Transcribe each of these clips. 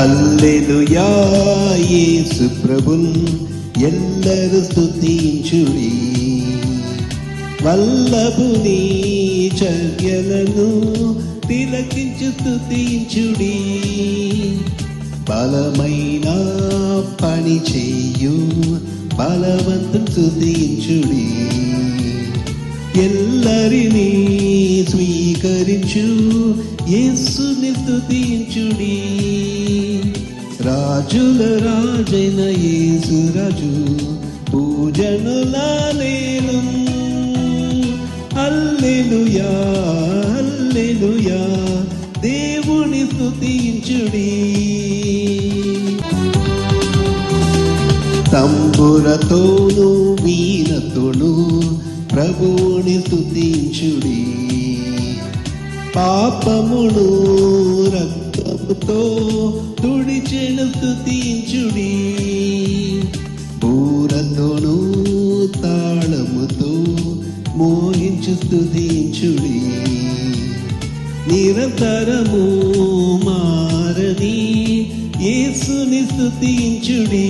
హల్లెలూయా యేసు ప్రభున్ ఎల్లరు స్తుతించుడి. వల్లభుని చర్యలను తిలకించు స్తుతించుడి. బలమైన పని చేయు బలవంతం స్తుతించుడి. ఎల్లరినీ స్వీకరించు యేసుని స్తుతించుడి. రాజుల రాజైన యేసు రాజు పూజనుల నేను అల్లెలుయా అల్లెలుయా దేవుని స్తుతించుడి. తంబురతోను వీణతోను ప్రభువుని స్తుతించుడి. పాపమును రక్త రక్తముతో తుడిచెన స్తుతించుడి బూరతోను తాళముతో మోహించు స్తుతించుడి. నిరంతరము మారని యేసుని స్థుతించుడి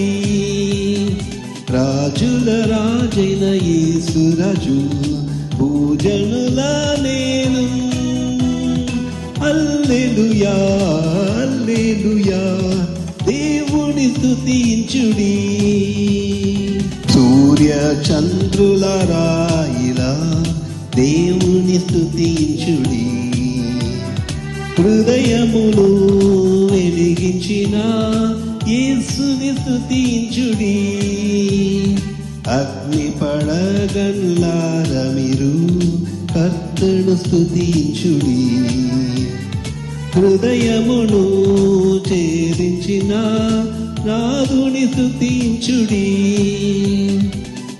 రాజుల రాజైన యేసు రాజు పూజనుల నేను దేవుని స్తుతించుడి సూర్య చంద్రుల రాయిలా దేవుని స్తుతించుడి హృదయమును వెలిగించిన యేసుని స్తుతించుడి అగ్ని పడగన్లార మీరు కర్తను స్తుతించుడి హృదయమును చేరించిన నాదుని స్థుతించుడి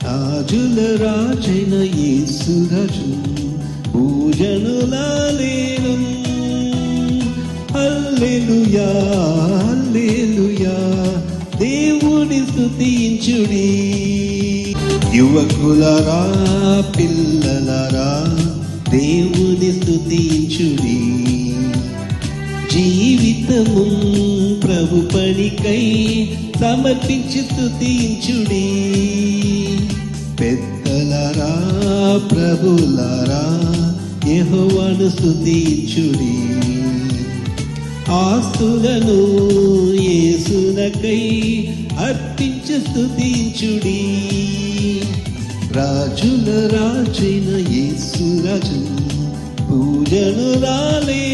రాజుల రాజైన యేసు రాజు అల్లెలుయా అల్లెలుయా దేవుని స్థుతించుడి యువకులరా పిల్లలరా దేవుని స్థుతించుడి జీవితము ప్రభు పనికై సమర్పించి స్తుతించుడి. పెద్దలరా ప్రభులరా యెహోవాను స్థుతించుడి ఆస్తులను ఏసునకై అర్పించి స్థుతించుడి రాజుల రాజైన యేసు రాజు పూజను రాలే